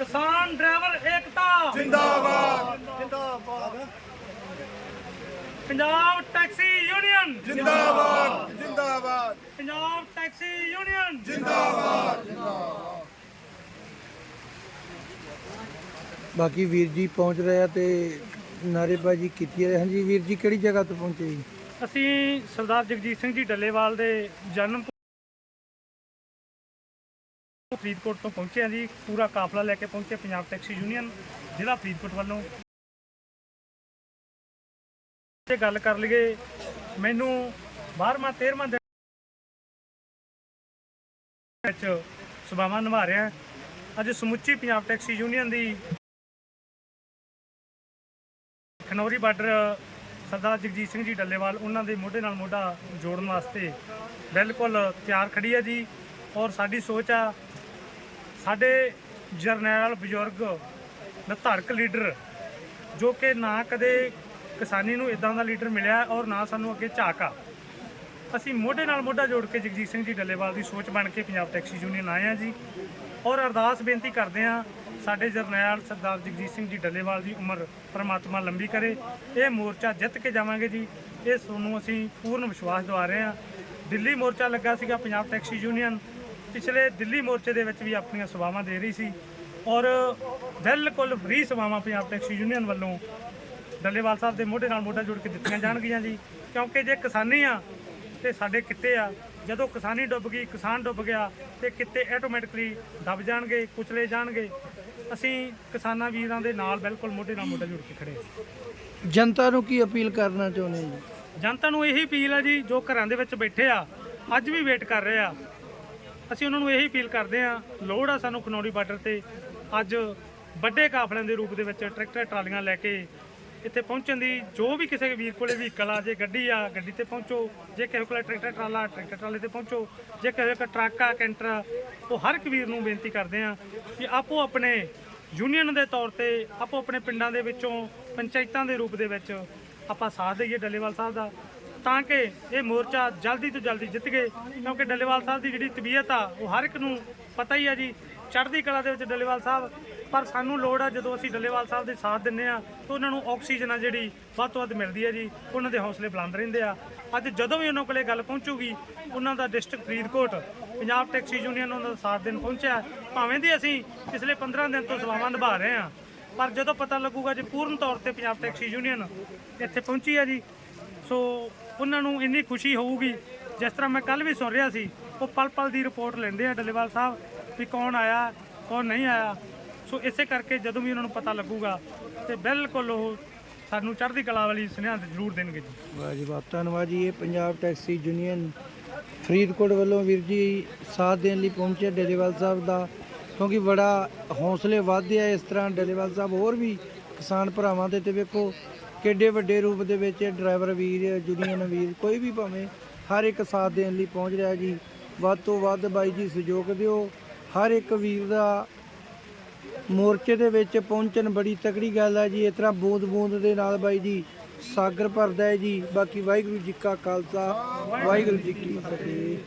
ਕਿਸਾਨ ਡਰਾਈਵਰ ਏਕਤਾ। ਜਿੰਦਾਬਾਦ। Punjab taxi union. ਜਿੰਦਾਬਾਦ। ਜਿੰਦਾਬਾਦ। Punjab taxi union. ਬਾਕੀ ਵੀਰ ਜੀ ਪਹੁੰਚ ਰਹੇ ਆ ਤੇ ਨਾਰੇਬਾਜ਼ੀ ਕੀਤੀ ਹੈ ਹਾਂਜੀ ਵੀਰ ਜੀ ਕਿਹੜੀ ਜਗ੍ਹਾ ਤੋਂ ਪਹੁੰਚੇ ਜੀ? ਅਸੀਂ ਸਰਦਾਰ ਜਗਜੀਤ ਸਿੰਘ ਜੀ ਡੱਲੇਵਾਲ ਦੇ ਜਨਮ ਫਰੀਦਕੋਟ ਤੋਂ ਪਹੁੰਚੇ ਹਾਂ ਜੀ। ਪੂਰਾ ਕਾਫਲਾ ਲੈ ਕੇ ਪਹੁੰਚੇ ਪੰਜਾਬ ਟੈਕਸੀ ਯੂਨੀਅਨ, ਜ਼ਿਲ੍ਹਾ ਫਰੀਦਕੋਟ ਵੱਲੋਂ। ਤੇ ਗੱਲ ਕਰ ਲਈਏ, ਮੈਨੂੰ 12ਵਾਂ 13ਵਾਂ ਦਿਨ ਵਿੱਚ ਸਭਾਵਾਂ ਨਿਭਾ ਰਿਹਾ ਅੱਜ ਸਮੁੱਚੀ ਪੰਜਾਬ ਟੈਕਸੀ ਯੂਨੀਅਨ ਦੀ ਖਨੌਰੀ ਬਾਰਡਰ ਸਰਦਾਰ ਜਗਜੀਤ ਸਿੰਘ ਜੀ ਡੱਲੇਵਾਲ, ਉਹਨਾਂ ਦੇ ਮੋਢੇ ਨਾਲ ਮੋਢਾ ਜੋੜਨ ਵਾਸਤੇ ਬਿਲਕੁਲ ਤਿਆਰ ਖੜੀ ਹੈ ਜੀ। ਔਰ ਸਾਡੀ ਸੋਚ ਆ ਸਾਡੇ ਜਰਨੈਲ ਬਜ਼ੁਰਗ ਨਿਧਾਰਕ ਲੀਡਰ, ਜੋ ਕਿ ਨਾ ਕਦੇ ਕਿਸਾਨੀ ਨੂੰ ਇਦਾਂ ਦਾ ਲੀਡਰ ਮਿਲਿਆ ਔਰ ਨਾ ਸਾਨੂੰ ਅੱਗੇ ਝਾਕ। ਆ ਅਸੀਂ ਮੋਢੇ ਨਾਲ ਮੋਢਾ ਜੋੜ ਕੇ ਜਗਜੀਤ ਸਿੰਘ ਜੀ ਡੱਲੇਵਾਲ ਦੀ ਸੋਚ ਬਣ ਕੇ ਪੰਜਾਬ ਟੈਕਸੀ ਯੂਨੀਅਨ ਆਏ ਆ ਜੀ ਔਰ ਅਰਦਾਸ ਬੇਨਤੀ ਕਰਦੇ ਆ ਸਾਡੇ ਜਰਨੈਲ ਸਰਦਾਰ ਜਗਜੀਤ ਸਿੰਘ ਜੀ ਡੱਲੇਵਾਲ ਦੀ ਉਮਰ ਪਰਮਾਤਮਾ ਲੰਬੀ ਕਰੇ। ਇਹ ਮੋਰਚਾ ਜਿੱਤ ਕੇ ਜਾਵਾਂਗੇ ਜੀ। ਇਹ ਤੁਹਾਨੂੰ ਅਸੀਂ ਪੂਰਨ ਵਿਸ਼ਵਾਸ ਦਿਵਾ ਰਹੇ ਆ ਦਿੱਲੀ ਮੋਰਚਾ ਲੱਗਾ ਸੀਗਾ ਪੰਜਾਬ ਟੈਕਸੀ ਯੂਨੀਅਨ। ਪਿਛਲੇ ਦਿੱਲੀ ਮੋਰਚੇ ਦੇ ਵਿੱਚ ਵੀ ਆਪਣੀਆਂ ਸੇਵਾਵਾਂ ਦੇ ਰਹੀ ਸੀ ਔਰ ਬਿਲਕੁਲ ਫ੍ਰੀ ਸੇਵਾਵਾਂ ਪੰਜਾਬ ਟੈਕਸੀ ਯੂਨੀਅਨ ਵੱਲੋਂ ਡੱਲੇਵਾਲ ਸਾਹਿਬ ਦੇ ਮੋਢੇ ਨਾਲ ਮੋਢਾ ਜੋੜ ਕੇ ਦਿੱਤੀਆਂ ਜਾਣਗੀਆਂ ਜੀ। ਕਿਉਂਕਿ ਜੇ ਕਿਸਾਨੀ ਆ ਤੇ ਸਾਡੇ ਕਿੱਤੇ ਆ ਜਦੋਂ ਕਿਸਾਨੀ ਡੁੱਬ ਗਈ ਕਿਸਾਨ ਡੁੱਬ ਗਿਆ ਤੇ ਕਿੱਤੇ ਆਟੋਮੈਟਿਕਲੀ ਦਬ ਜਾਣਗੇ ਕੁਚਲੇ ਜਾਣਗੇ। ਅਸੀਂ ਕਿਸਾਨਾਂ ਵੀਰਾਂ ਦੇ ਨਾਲ ਬਿਲਕੁਲ ਮੋਢੇ ਨਾਲ ਮੋਢਾ ਜੋੜ ਕੇ ਖੜੇ ਹਾਂ ਜਨਤਾ ਨੂੰ ਕੀ ਅਪੀਲ ਕਰਨਾ ਚਾਹੁੰਦੇ ਜੀ? ਜਨਤਾ ਨੂੰ ਇਹੀ ਅਪੀਲ ਆ ਜੀ ਜੋ ਘਰਾਂ ਦੇ ਵਿੱਚ ਬੈਠੇ ਆ ਅੱਜ ਵੀ ਵੇਟ ਕਰ ਰਹੇ ਆ। ਅਸੀਂ ਉਹਨਾਂ ਨੂੰ ਇਹੀ ਅਪੀਲ ਕਰਦੇ ਆ ਲੋੜ ਆ ਸਾਨੂੰ ਖਨੌਰੀ ਬਾਰਡਰ ਤੇ ਅੱਜ ਵੱਡੇ ਕਾਫਲਿਆਂ ਦੇ ਰੂਪ ਦੇ ਵਿੱਚ ਟਰੈਕਟਰ ਟਰਾਲੀਆਂ ਲੈ ਕੇ ਇੱਥੇ ਪਹੁੰਚਣ ਦੀ ਜੋ ਵੀ ਕਿਸੇ ਵੀਰ ਕੋਲੇ ਵਹੀਕਲ ਆ ਜੇ ਗੱਡੀ ਆ ਗੱਡੀ ਤੇ ਪਹੁੰਚੋ ਜੇ ਕਿਸੇ ਕੋਲੇ ਟਰੈਕਟਰ ਟਰਾਲਾ ਟਰੈਕਟਰ ਟਰਾਲੇ ਤੇ ਪਹੁੰਚੋ ਜੇ ਕਿਸੇ ਕੋਲ ਟਰੱਕ ਆ ਕੈਂਟਰ ਆ, ਉਹ ਹਰ ਇੱਕ ਵੀਰ ਨੂੰ ਬੇਨਤੀ ਕਰਦੇ ਆ ਕਿ ਆਪੋ ਆਪਣੇ ਯੂਨੀਅਨ ਦੇ ਤੌਰ ਤੇ ਆਪੋ ਆਪਣੇ ਪਿੰਡਾਂ ਦੇ ਵਿੱਚੋਂ ਪੰਚਾਇਤਾਂ ਦੇ ਰੂਪ ਦੇ ਵਿੱਚ ਆਪਾਂ ਸਾਥ ਦਈਏ ਡੱਲੇਵਾਲ ਸਾਹਿਬ ਦਾ। ਤਾਂ ਕਿ ਇਹ ਮੋਰਚਾ ਜਲਦੀ ਤੋਂ ਜਲਦੀ ਜਿੱਤ ਗਏ, ਕਿਉਂਕਿ ਡੱਲੇਵਾਲ ਸਾਹਿਬ ਦੀ ਜਿਹੜੀ ਤਬੀਅਤ ਆ, ਉਹ ਹਰ ਇੱਕ ਨੂੰ ਪਤਾ ਹੀ ਆ ਜੀ, ਚੜ੍ਹਦੀ ਕਲਾ ਦੇ ਵਿੱਚ ਡੱਲੇਵਾਲ ਸਾਹਿਬ। ਪਰ ਸਾਨੂੰ ਲੋੜ ਆ, ਜਦੋਂ ਅਸੀਂ ਡੱਲੇਵਾਲ ਸਾਹਿਬ ਦੇ ਸਾਥ ਦਿੰਨੇ ਆ, ਤਾਂ ਉਹਨਾਂ ਨੂੰ ਆਕਸੀਜਨ ਆ ਜਿਹੜੀ ਵੱਧ ਤੋਂ ਵੱਧ ਮਿਲਦੀ ਹੈ ਜੀ, ਉਹਨਾਂ ਦੇ ਹੌਸਲੇ ਬੁਲੰਦ ਰਹਿੰਦੇ ਆ। ਅੱਜ ਜਦੋਂ ਵੀ ਉਹਨਾਂ ਕੋਲੇ ਗੱਲ ਪਹੁੰਚੂਗੀ, ਉਹਨਾਂ ਦਾ district Faridkot, Punjab taxi union ਉਹਨਾਂ ਦਾ ਸਾਥ ਦਿਨ ਪਹੁੰਚਿਆ। ਭਾਵੇਂ ਦੀ ਅਸੀਂ ਪਿਛਲੇ 15 ਦਿਨ ਤੋਂ ਸੇਵਾਵਾਂ ਨਿਭਾ ਰਹੇ ਆ, ਪਰ ਜਦੋਂ ਪਤਾ ਲੱਗੂਗਾ ਜੀ, ਪੂਰਨ ਤੌਰ ਤੇ ਪੰਜਾਬ ਟੈਕਸੀ ਯੂਨੀਅਨ ਇੱਥੇ ਪਹੁੰਚੀ ਆ ਜੀ। ਸੋ ਉਹਨਾਂ ਨੂੰ ਇੰਨੀ ਖੁਸ਼ੀ ਹੋਊਗੀ, ਜਿਸ ਤਰ੍ਹਾਂ ਮੈਂ ਕੱਲ ਵੀ ਸੁਣ ਰਿਹਾ ਸੀ, ਉਹ ਪਲ ਪਲ ਦੀ ਰਿਪੋਰਟ ਲੈਂਦੇ ਆ ਡੱਲੇਵਾਲ ਸਾਹਿਬ ਵੀ ਕੌਣ ਆਇਆ, ਕੌਣ ਨਹੀਂ ਆਇਆ। ਸੋ ਇਸੇ ਕਰਕੇ ਜਦੋਂ ਵੀ ਉਹਨਾਂ ਨੂੰ ਪਤਾ ਲੱਗੂਗਾ, ਤੇ ਬਿਲਕੁਲ ਉਹ ਸਾਨੂੰ ਚੜ੍ਹਦੀ ਕਲਾ ਵਾਲੀ ਸੁਨੇਹਾ ਜ਼ਰੂਰ ਦੇਣਗੇ ਜੀ। ਵਾਹ ਜੀ ਵਾਹ, ਧੰਨਵਾਦ ਜੀ, ਇਹ ਪੰਜਾਬ ਟੈਕਸੀ ਯੂਨੀਅਨ ਫਰੀਦਕੋਟ ਵੱਲੋਂ ਵੀਰ ਜੀ ਸਾਥ ਦੇਣ ਲਈ ਪਹੁੰਚੇ ਡੱਲੇਵਾਲ ਸਾਹਿਬ ਦਾ, ਕਿਉਂਕਿ ਬੜਾ ਹੌਸਲੇ ਵਧਦੇ ਆ ਇਸ ਤਰ੍ਹਾਂ ਡੱਲੇਵਾਲ ਸਾਹਿਬ ਹੋਰ ਵੀ ਕਿਸਾਨ ਭਰਾਵਾਂ ਦੇ, ਤੇ ਵੇਖੋ ਕਿੱਡੇ ਵੱਡੇ ਰੂਪ ਦੇ ਵਿੱਚ ਡਰਾਈਵਰ ਵੀਰ ਯੂਨੀਅਨ ਵੀਰ, ਕੋਈ ਵੀ ਭਾਵੇਂ ਹਰ ਇੱਕ ਸਾਥ ਦੇਣ ਲਈ ਪਹੁੰਚ ਰਿਹਾ ਜੀ। ਵੱਧ ਤੋਂ ਵੱਧ ਬਾਈ ਜੀ ਸਹਿਯੋਗ ਦਿਓ। ਹਰ ਇੱਕ ਵੀਰ ਦਾ ਮੋਰਚੇ ਦੇ ਵਿੱਚ ਪਹੁੰਚਣ ਬੜੀ ਤਕੜੀ ਗੱਲ ਹੈ ਜੀ। ਇਸ ਤਰ੍ਹਾਂ ਬੂੰਦ ਬੂੰਦ ਦੇ ਨਾਲ ਬਾਈ ਜੀ ਸਾਗਰ ਭਰਦਾ ਹੈ ਜੀ। ਬਾਕੀ ਵਾਹਿਗੁਰੂ ਜੀ ਕਾ ਖਾਲਸਾ, ਵਾਹਿਗੁਰੂ ਜੀ ਕੀ ਫਤਿਹ।